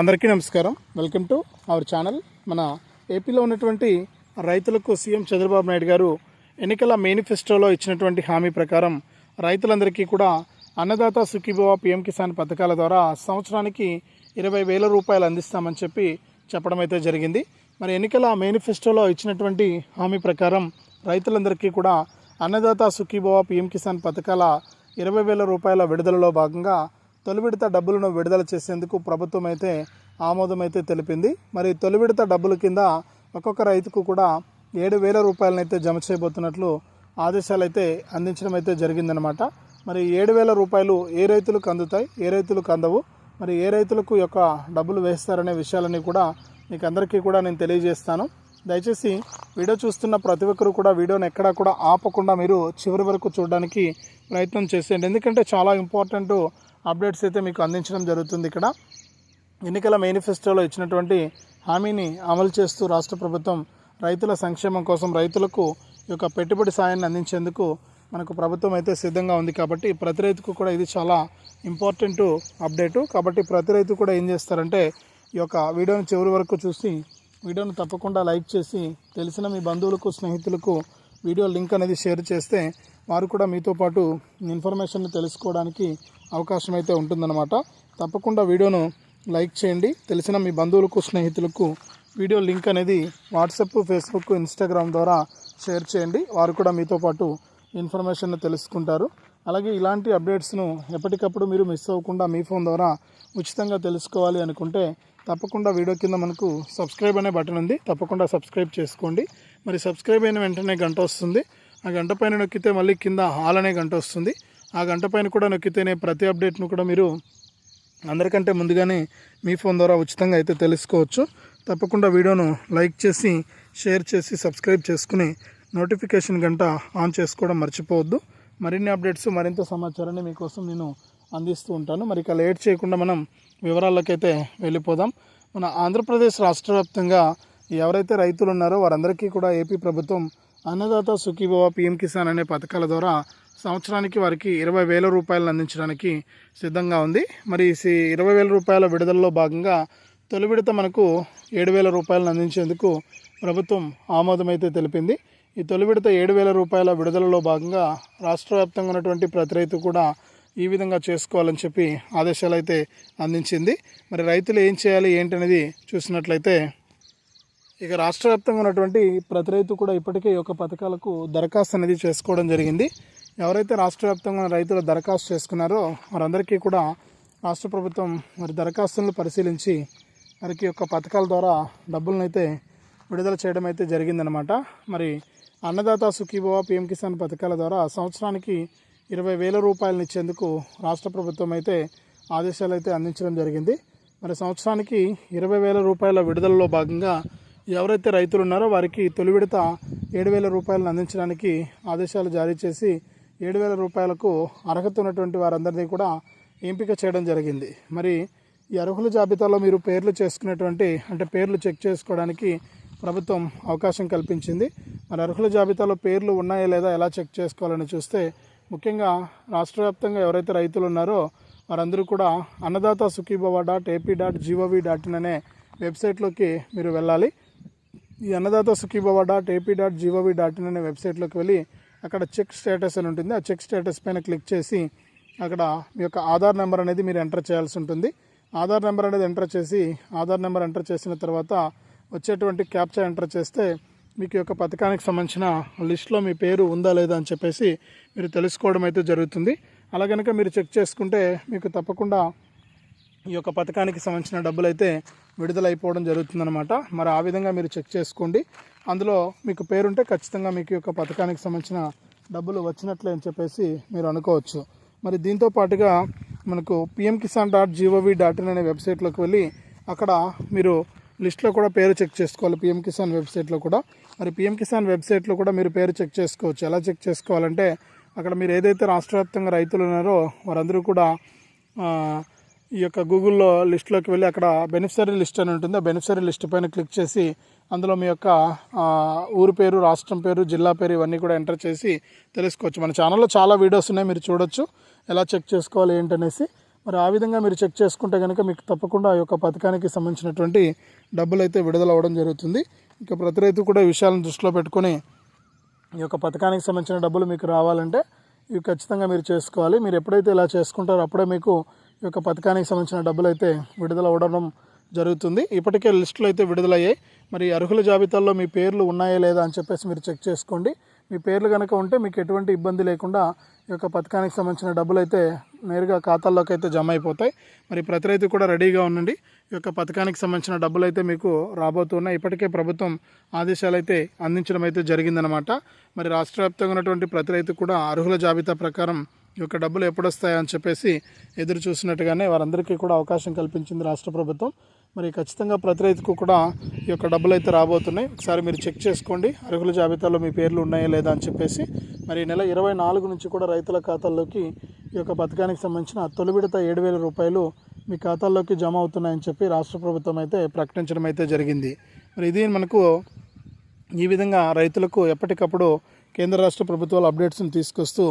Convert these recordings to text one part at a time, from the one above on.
అందరికీ నమస్కారం. Welcome to our channel. మన ఏపీలో ఉన్నటువంటి రైతులకు సీఎం చంద్రబాబు నాయుడు గారు ఎన్నికల మేనిఫెస్టోలో ఇచ్చినటువంటి హామీ ప్రకారం రైతులందరికీ కూడా అన్నదాత సుఖీభవ పిఎం కిసాన్ పథకాల ద్వారా సంవత్సరానికి ఇరవై వేల రూపాయలు అందిస్తామని చెప్పి చెప్పడం అయితే జరిగింది. మరి ఎన్నికల మేనిఫెస్టోలో ఇచ్చినటువంటి హామీ ప్రకారం రైతులందరికీ కూడా అన్నదాత సుఖీభవ పిఎం కిసాన్ పథకాల ఇరవై వేల రూపాయల విడుదలలో భాగంగా తొలి విడత డబ్బులను విడుదల చేసేందుకు ప్రభుత్వం అయితే ఆమోదం అయితే తెలిపింది. మరి తొలి విడత డబ్బుల కింద ఒక్కొక్క రైతుకు కూడా ఏడు వేల రూపాయలనైతే జమ చేయబోతున్నట్లు ఆదేశాలు అయితే అందించడం అయితే జరిగిందనమాట మరి ఏడు వేల రూపాయలు ఏ రైతులకు అందుతాయి? ఏ రైతులకు అందవు? మరి ఏ రైతులకు యొక్క డబ్బులు వేస్తారనే విషయాలన్నీ కూడా మీకు అందరికీ కూడా నేను తెలియజేస్తాను. దయచేసి వీడియో చూస్తున్న ప్రతి ఒక్కరు కూడా వీడియోని ఎక్కడా కూడా ఆపకుండా మీరు చివరి వరకు చూడడానికి ప్రయత్నం చేసేయండి. ఎందుకంటే చాలా ఇంపార్టెంట్ అప్డేట్స్ అయితే మీకు అందించడం జరుగుతుంది ఇక్కడ. ఎన్నికల మేనిఫెస్టోలో ఇచ్చినటువంటి హామీని అమలు చేస్తూ రాష్ట్ర ప్రభుత్వం రైతుల సంక్షేమం కోసం రైతులకు ఈ యొక్క పెట్టుబడి సాయాన్ని అందించేందుకు మనకు ప్రభుత్వం అయితే సిద్ధంగా ఉంది కాబట్టి ప్రతి రైతుకు కూడా ఇది చాలా ఇంపార్టెంట్ అప్డేటు. కాబట్టి ప్రతి రైతు కూడా ఏం చేస్తారంటే ఈ యొక్క వీడియోని చివరి వరకు చూసి వీడియోను తప్పకుండా లైక్ చేసి తెలిసిన మీ బంధువులకు స్నేహితులకు వీడియో లింక్ అనేది షేర్ చేస్తే వారు కూడా మీతో పాటు ఇన్ఫర్మేషన్ తెలుసుకోవడానికి అవకాశం అయితే ఉంటుందన్నమాట. తప్పకుండా వీడియోను లైక్ చేయండి. తెలిసిన మీ బంధువులకు స్నేహితులకు వీడియో లింక్ అనేది వాట్సాప్ ఫేస్బుక్ ఇన్స్టాగ్రామ్ ద్వారా షేర్ చేయండి. వారు కూడా మీతో పాటు ఇన్ఫర్మేషన్ తెలుసుకుంటారు. అలాగే ఇలాంటి అప్డేట్స్ను ఎప్పటికప్పుడు మీరు మిస్ అవ్వకుండా మీ ఫోన్ ద్వారా ఉచితంగా తెలుసుకోవాలి అనుకుంటే తప్పకుండా వీడియో కింద మనకు సబ్స్క్రైబ్ అనే బటన్ ఉంది. తప్పకుండా సబ్స్క్రైబ్ చేసుకోండి. మరి సబ్స్క్రైబ్ అయిన వెంటనే గంట వస్తుంది. ఆ గంట పైన నొక్కితే మళ్ళీ కింద హాల్ అనే గంట వస్తుంది. ఆ గంట పైన కూడా నొక్కితేనే ప్రతి అప్డేట్ను కూడా మీరు అందరికంటే ముందుగానే మీ ఫోన్ ద్వారా ఉచితంగా అయితే తెలుసుకోవచ్చు. తప్పకుండా వీడియోను లైక్ చేసి షేర్ చేసి సబ్స్క్రైబ్ చేసుకుని నోటిఫికేషన్ గంట ఆన్ చేసుకోవడం మర్చిపోవద్దు. మరిన్ని అప్డేట్స్ మరింత సమాచారాన్ని మీకోసం నేను అందిస్తూ ఉంటాను. మరి ఇక లేట్ చేయకుండా మనం వివరాలకైతే వెళ్ళిపోదాం. మన ఆంధ్రప్రదేశ్ రాష్ట్ర వ్యాప్తంగా ఎవరైతే రైతులు ఉన్నారో వారందరికీ కూడా ఏపీ ప్రభుత్వం అన్నదాత సుఖీభవ పిఎం కిసాన్ అనే పథకాల ద్వారా సంవత్సరానికి వారికి ఇరవై వేల రూపాయలను అందించడానికి సిద్ధంగా ఉంది. మరి ఇరవై వేల రూపాయల విడుదలలో భాగంగా తొలి విడత మనకు ఏడు వేల రూపాయలను అందించేందుకు ప్రభుత్వం ఆమోదమైతే తెలిపింది. ఈ తొలి విడత ఏడు వేల రూపాయల విడుదలలో భాగంగా రాష్ట్ర వ్యాప్తంగా ఉన్నటువంటి ప్రతి రైతు కూడా ఈ విధంగా చేసుకోవాలని చెప్పి ఆదేశాలు అయితే అందించింది. మరి రైతులు ఏం చేయాలి ఏంటనేది చూసినట్లయితే ఇక రాష్ట్ర వ్యాప్తంగా ఉన్నటువంటి ప్రతి రైతు కూడా ఇప్పటికే ఈ యొక్క పథకాలకు దరఖాస్తు అనేది చేసుకోవడం జరిగింది. ఎవరైతే రాష్ట్ర వ్యాప్తంగా ఉన్న రైతులు దరఖాస్తు చేసుకున్నారో వారందరికీ కూడా రాష్ట్ర ప్రభుత్వం మరి దరఖాస్తులను పరిశీలించి వారికి యొక్క పథకాల ద్వారా డబ్బులను అయితే విడుదల చేయడం అయితే జరిగిందనమాట మరి అన్నదాత సుఖీభవ పిఎం కిసాన్ పథకాల ద్వారా సంవత్సరానికి ఇరవై వేల రూపాయలను ఇచ్చేందుకు రాష్ట్ర ప్రభుత్వం అయితే ఆదేశాలు అయితే అందించడం జరిగింది. మరి సంవత్సరానికి ఇరవై వేల రూపాయల విడుదలలో భాగంగా ఎవరైతే రైతులు ఉన్నారో వారికి తొలి విడత ఏడు వేల రూపాయలను అందించడానికి ఆదేశాలు జారీ చేసి ఏడు వేల రూపాయలకు అర్హత ఉన్నటువంటి వారందరినీ కూడా ఎంపిక చేయడం జరిగింది. మరి ఈ అర్హుల జాబితాలో మీరు పేర్లు చేసుకునేటువంటి అంటే పేర్లు చెక్ చేసుకోవడానికి ప్రభుత్వం అవకాశం కల్పించింది. మరి అర్హుల జాబితాలో పేర్లు ఉన్నాయా లేదా ఎలా చెక్ చేసుకోవాలని చూస్తే ముఖ్యంగా రాష్ట్ర వ్యాప్తంగా ఎవరైతే రైతులు ఉన్నారో వారందరూ కూడా Annadata Sukhibhava dot AP dot GOV dot in అనే వెబ్సైట్లోకి మీరు వెళ్ళాలి. ఈ Annadata Sukhibhava dot AP dot GOV dot in అనే వెబ్సైట్లోకి వెళ్ళి అక్కడ చెక్ స్టేటస్ అని ఉంటుంది. ఆ చెక్ స్టేటస్ పైన క్లిక్ చేసి అక్కడ మీ యొక్క ఆధార్ నెంబర్ అనేది మీరు ఎంటర్ చేయాల్సి ఉంటుంది. ఆధార్ నెంబర్ అనేది ఎంటర్ చేసి ఆధార్ నెంబర్ ఎంటర్ చేసిన తర్వాత వచ్చేటువంటి క్యాప్చా ఎంటర్ చేస్తే మీకు యొక్క పథకానికి సంబంధించిన లిస్ట్లో మీ పేరు ఉందా లేదా అని చెప్పేసి మీరు తెలుసుకోవడం అయితే జరుగుతుంది. అలాగనక మీరు చెక్ చేసుకుంటే మీకు తప్పకుండా ఈ యొక్క పథకానికి సంబంధించిన డబ్బులు అయితే విడుదలైపోవడం జరుగుతుందనమాట మరి ఆ విధంగా మీరు చెక్ చేసుకోండి. అందులో మీకు పేరుంటే ఖచ్చితంగా మీకు యొక్క పథకానికి సంబంధించిన డబ్బులు వచ్చినట్లే అని చెప్పేసి మీరు అనుకోవచ్చు. మరి దీంతో పాటుగా మనకు PM Kisan dot GOV dot in అనే వెబ్సైట్లోకి వెళ్ళి అక్కడ మీరు లిస్ట్లో కూడా పేరు చెక్ చేసుకోవాలి. పిఎం కిసాన్ వెబ్సైట్లో కూడా. మరి పిఎం కిసాన్ వెబ్సైట్లో కూడా మీరు పేరు చెక్ చేసుకోవచ్చు. ఎలా చెక్ చేసుకోవాలంటే అక్కడ మీరు ఏదైతే రాష్ట్ర వ్యాప్తంగా రైతులు ఉన్నారో వారందరూ కూడా ఈ యొక్క గూగుల్లో లిస్ట్లోకి వెళ్ళి అక్కడ బెనిఫిషరీ లిస్ట్ అని ఉంటుంది. ఆ బెనిఫిషరీ లిస్ట్ పైన క్లిక్ చేసి అందులో మీ యొక్క ఊరు పేరు రాష్ట్రం పేరు జిల్లా పేరు ఇవన్నీ కూడా ఎంటర్ చేసి తెలుసుకోవచ్చు. మన ఛానల్లో చాలా వీడియోస్ ఉన్నాయి మీరు చూడొచ్చు. ఎలా చెక్ చేసుకోవాలి ఏంటనేసి. మరి ఆ విధంగా మీరు చెక్ చేసుకుంటే కనుక మీకు తప్పకుండా ఆ యొక్క పథకానికి సంబంధించినటువంటి డబ్బులు అయితే విడుదల అవ్వడం జరుగుతుంది. ఇక ప్రతి రైతు కూడా ఈ విషయాలను దృష్టిలో పెట్టుకొని ఈ యొక్క పథకానికి సంబంధించిన డబ్బులు మీకు రావాలంటే ఇవి ఖచ్చితంగా మీరు చేసుకోవాలి. మీరు ఎప్పుడైతే ఇలా చేసుకుంటారో అప్పుడే మీకు ఈ యొక్క పథకానికి సంబంధించిన డబ్బులు అయితే విడుదల అవ్వడం జరుగుతుంది. ఇప్పటికే లిస్టులు అయితే విడుదలయ్యాయి. మరి అర్హుల జాబితాల్లో మీ పేర్లు ఉన్నాయా లేదా అని చెప్పేసి మీరు చెక్ చేసుకోండి. మీ పేర్లు కనుక ఉంటే మీకు ఎటువంటి ఇబ్బంది లేకుండా ఈ యొక్క పథకానికి సంబంధించిన డబ్బులు అయితే నేరుగా ఖాతాల్లోకి అయితే జమ అయిపోతాయి. మరి ప్రతి రైతు కూడా రెడీగా ఉండండి. ఈ యొక్క పథకానికి సంబంధించిన డబ్బులు అయితే మీకు రాబోతున్నాయి ఇప్పటికే ప్రభుత్వం ఆదేశాలు అయితే అందించడం అయితే జరిగిందనమాట మరి రాష్ట్ర వ్యాప్తంగా ఉన్నటువంటి ప్రతి రైతు కూడా అర్హుల జాబితా ప్రకారం యొక్క డబ్బులు ఎప్పుడు వస్తాయని చెప్పేసి ఎదురు చూసినట్టుగానే వారందరికీ కూడా అవకాశం కల్పించింది రాష్ట్ర ప్రభుత్వం. మరి ఖచ్చితంగా ప్రతి రైతుకు కూడా ఈ యొక్క డబ్బులు అయితే రాబోతున్నాయి. ఒకసారి మీరు చెక్ చేసుకోండి. అర్హుల జాబితాలో మీ పేర్లు ఉన్నాయా లేదా అని చెప్పేసి. మరి ఈ నెల ఇరవై నాలుగు నుంచి కూడా రైతుల ఖాతాల్లోకి ఈ యొక్క పథకానికి సంబంధించిన తొలి విడత ఏడు వేల రూపాయలు మీ ఖాతాల్లోకి జమ అవుతున్నాయని చెప్పి రాష్ట్ర ప్రభుత్వం అయితే ప్రకటించడం అయితే జరిగింది. మరి ఇది మనకు ఈ విధంగా రైతులకు ఎప్పటికప్పుడు కేంద్ర రాష్ట్ర ప్రభుత్వాలు అప్డేట్స్ని తీసుకొస్తూ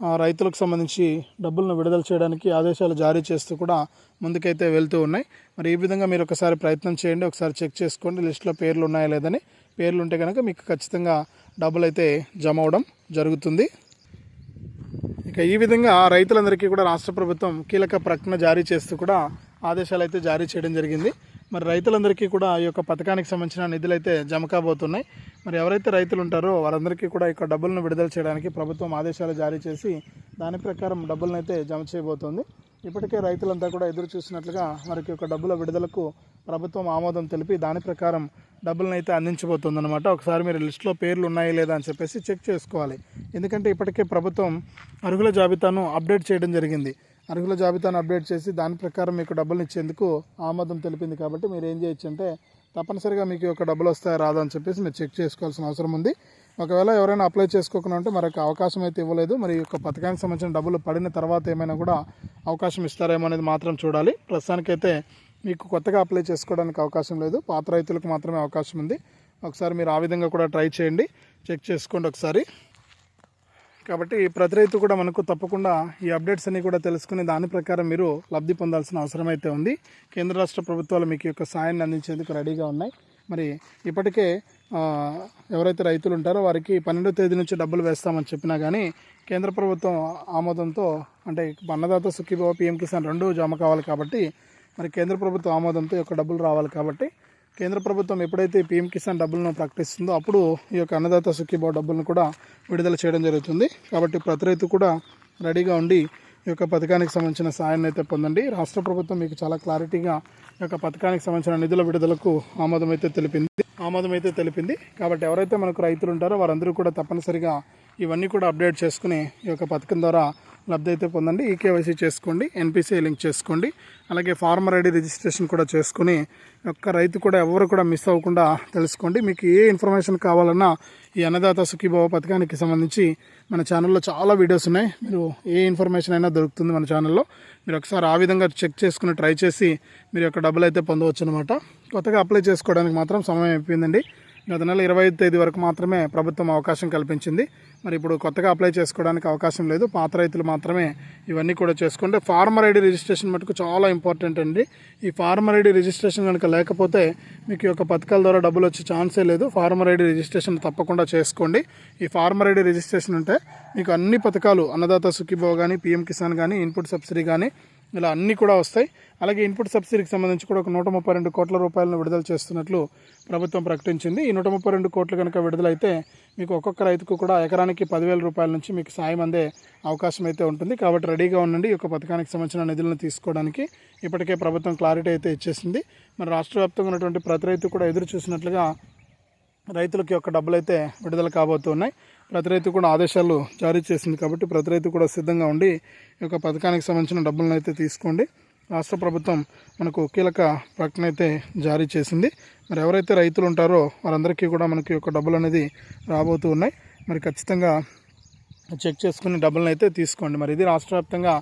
రైతులకు సంబంధించి డబ్బులను విడుదల చేయడానికి ఆదేశాలు జారీ చేస్తూ కూడా ముందుకైతే వెళ్తూ ఉన్నాయి. మరి ఈ విధంగా మీరు ఒకసారి ప్రయత్నం చేయండి. ఒకసారి చెక్ చేసుకోండి. లిస్టులో పేర్లు ఉన్నాయా లేదని. పేర్లు ఉంటే కనుక మీకు ఖచ్చితంగా డబ్బులు అయితే జమ అవడం జరుగుతుంది. ఇక ఈ విధంగా రైతులందరికీ కూడా రాష్ట్ర ప్రభుత్వం కీలక ప్రకటన జారీ చేస్తూ కూడా ఆదేశాలు అయితే జారీ చేయడం జరిగింది. మరి రైతులందరికీ కూడా ఈ యొక్క పథకానికి సంబంధించిన నిధులు అయితే జమ కాబోతున్నాయి. మరి ఎవరైతే రైతులు ఉంటారో వారందరికీ కూడా ఈ యొక్క డబ్బులను విడుదల చేయడానికి ప్రభుత్వం ఆదేశాలు జారీ చేసి దాని ప్రకారం డబ్బులను అయితే జమ చేయబోతోంది. ఇప్పటికే రైతులంతా కూడా ఎదురు చూసినట్లుగా వారికి యొక్క డబ్బుల విడుదలకు ప్రభుత్వం ఆమోదం తెలిపి దాని ప్రకారం డబ్బులను అయితే అందించబోతుంది అనమాట ఒకసారి మీరు లిస్టులో పేర్లు ఉన్నాయా లేదా అని చెప్పేసి చెక్ చేసుకోవాలి. ఎందుకంటే ఇప్పటికే ప్రభుత్వం అర్హుల జాబితాను అప్డేట్ చేయడం జరిగింది. అర్హుల జాబితాను అప్డేట్ చేసి దాని ప్రకారం మీకు డబ్బులు ఇచ్చేందుకు ఆమోదం తెలిపింది కాబట్టి మీరు ఏం చేయొచ్చు అంటే తప్పనిసరిగా మీకు ఒక డబ్బులు వస్తాయా రాదా అని చెప్పేసి మీరు చెక్ చేసుకోవాల్సిన అవసరం ఉంది. ఒకవేళ ఎవరైనా అప్లై చేసుకోకుండా ఉంటే మరొక అవకాశం అయితే ఇవ్వలేదు. మరి ఈ యొక్క పథకానికి సంబంధించిన డబ్బులు పడిన తర్వాత ఏమైనా కూడా అవకాశం ఇస్తారేమో అనేది మాత్రం చూడాలి. ప్రస్తుతానికైతే మీకు కొత్తగా అప్లై చేసుకోవడానికి అవకాశం లేదు. పాత రైతులకు మాత్రమే అవకాశం ఉంది. ఒకసారి మీరు ఆ విధంగా కూడా ట్రై చేయండి. చెక్ చేసుకోండి ఒకసారి. కాబట్టి ప్రతి రైతు కూడా మనకు తప్పకుండా ఈ అప్డేట్స్ అన్ని కూడా తెలుసుకుని దాని ప్రకారం మీరు లబ్ధి పొందాల్సిన అవసరం అయితే ఉంది. కేంద్ర రాష్ట్ర ప్రభుత్వాలు మీకు యొక్క సాయాన్ని అందించేందుకు రెడీగా ఉన్నాయి. మరి ఇప్పటికే ఎవరైతే రైతులు ఉంటారో వారికి పన్నెండో తేదీ నుంచి డబ్బులు వేస్తామని చెప్పినా కానీ కేంద్ర ప్రభుత్వం ఆమోదంతో అంటే అన్నదాత సుఖీభావ పిఎం కిసాన్ రెండు జమ కావాలి కాబట్టి మరి కేంద్ర ప్రభుత్వం ఆమోదంతో యొక్క డబ్బులు రావాలి కాబట్టి కేంద్ర ప్రభుత్వం ఎప్పుడైతే పీఎం కిసాన్ డబ్బులను ప్రకటిస్తుందో అప్పుడు ఈ యొక్క అన్నదాత సుఖీభావ డబ్బులను కూడా విడుదల చేయడం జరుగుతుంది. కాబట్టి ప్రతి రైతు కూడా రెడీగా ఉండి ఈ యొక్క పథకానికి సంబంధించిన సాయాన్ని అయితే పొందండి. రాష్ట్ర ప్రభుత్వం మీకు చాలా క్లారిటీగా ఈ యొక్క పథకానికి సంబంధించిన నిధుల విడుదలకు ఆమోదం అయితే తెలిపింది. ఆమోదం అయితే తెలిపింది. కాబట్టి ఎవరైతే మనకు రైతులు ఉంటారో వారందరూ కూడా తప్పనిసరిగా ఇవన్నీ కూడా అప్డేట్ చేసుకుని ఈ యొక్క పథకం ద్వారా లబ్ధి అయితే పొందండి. ఈకేవైసీ చేసుకోండి. ఎన్పిసిఐ లింక్ చేసుకోండి. అలాగే ఫార్మర్ ఐడి రిజిస్ట్రేషన్ కూడా చేసుకుని ఒక్క రైతు కూడా ఎవరు కూడా మిస్ అవ్వకుండా తెలుసుకోండి. మీకు ఏ ఇన్ఫర్మేషన్ కావాలన్నా ఈ అన్నదాత సుఖీభావ పథకానికి సంబంధించి మన ఛానల్లో చాలా వీడియోస్ ఉన్నాయి. మీరు ఏ ఇన్ఫర్మేషన్ అయినా దొరుకుతుంది మన ఛానల్లో. మీరు ఒకసారి ఆ విధంగా చెక్ చేసుకుని ట్రై చేసి మీరు యొక్క డబ్బులు అయితే పొందవచ్చు అనమాట కొత్తగా అప్లై చేసుకోవడానికి మాత్రం సమయం అయిపోయిందండి. గత నెల ఇరవై ఐదు తేదీ వరకు మాత్రమే ప్రభుత్వం అవకాశం కల్పించింది. మరి ఇప్పుడు కొత్తగా అప్లై చేసుకోవడానికి అవకాశం లేదు. పాత రైతులు మాత్రమే ఇవన్నీ కూడా చేసుకుంటే ఫార్మర్ ఐడి రిజిస్ట్రేషన్ మటుకు చాలా ఇంపార్టెంట్ అండి. ఈ ఫార్మర్ ఐడి రిజిస్ట్రేషన్ కనుక లేకపోతే మీకు ఈ యొక్క పథకాల ద్వారా డబ్బులు వచ్చే ఛాన్సే లేదు. ఫార్మర్ ఐడి రిజిస్ట్రేషన్ తప్పకుండా చేసుకోండి. ఈ ఫార్మర్ ఐడి రిజిస్ట్రేషన్ ఉంటే మీకు అన్ని పథకాలు అన్నదాత సుఖీభావ కానీ పిఎం కిసాన్ కానీ ఇన్పుట్ సబ్సిడీ కానీ ఇలా అన్నీ కూడా వస్తాయి. అలాగే ఇన్పుట్ సబ్సిడీకి సంబంధించి కూడా ఒక నూట ముప్పై రెండు కోట్ల రూపాయలను విడుదల చేస్తున్నట్లు ప్రభుత్వం ప్రకటించింది. ఈ నూట ముప్పై రెండు కోట్లు కనుక విడుదలైతే మీకు ఒక్కొక్క రైతుకు కూడా ఎకరానికి పదివేల రూపాయల నుంచి మీకు సాయం అందే అవకాశం అయితే ఉంటుంది. కాబట్టి రెడీగా ఉండండి. ఈ యొక్క పథకానికి సంబంధించిన నిధులను తీసుకోవడానికి ఇప్పటికే ప్రభుత్వం క్లారిటీ అయితే ఇచ్చేసింది. మరి రాష్ట్ర వ్యాప్తంగా ఉన్నటువంటి ప్రతి రైతు కూడా ఎదురు చూసినట్లుగా రైతులకి యొక్క డబ్బులు అయితే విడుదల కాబోతున్నాయి. ప్రతి రైతు కూడా ఆదేశాలు జారీ చేసింది కాబట్టి ప్రతి రైతు కూడా సిద్ధంగా ఉండి ఈ యొక్క పథకానికి సంబంధించిన డబ్బులను అయితే తీసుకోండి. రాష్ట్ర ప్రభుత్వం మనకు కీలక ప్రకటన అయితే జారీ చేసింది. మరి ఎవరైతే రైతులు ఉంటారో వారందరికీ కూడా మనకి యొక్క డబ్బులు అనేది రాబోతూ ఉన్నాయి. మరి ఖచ్చితంగా చెక్ చేసుకుని డబ్బులను అయితే తీసుకోండి. మరి ఇది రాష్ట్ర వ్యాప్తంగా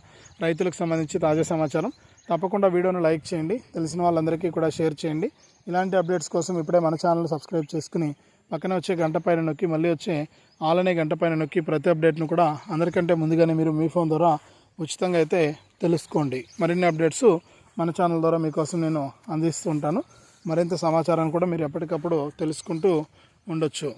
రైతులకు సంబంధించి తాజా సమాచారం. తప్పకుండా వీడియోను లైక్ చేయండి. తెలిసిన వాళ్ళందరికీ కూడా షేర్ చేయండి. ఇలాంటి అప్డేట్స్ కోసం ఇప్పుడే మన ఛానల్ సబ్స్క్రైబ్ చేసుకుని పక్కన వచ్చే గంట పైన నొక్కి మళ్ళీ వచ్చే ఆలనే గంట పైన నొక్కి ప్రతి అప్డేట్ను కూడా అందరికంటే ముందుగానే మీరు మీ ఫోన్ ద్వారా ఉచితంగా అయితే తెలుసుకోండి. మరిన్ని అప్డేట్స్ మన ఛానల్ ద్వారా మీకోసం నేను అందిస్తూ ఉంటాను మరింత సమాచారాన్ని కూడా మీరు ఎప్పటికప్పుడు తెలుసుకుంటూ ఉండొచ్చు.